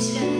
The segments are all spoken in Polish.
святе.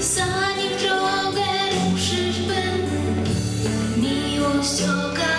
Zanim drogę ruszysz, by miłość ogarnąć.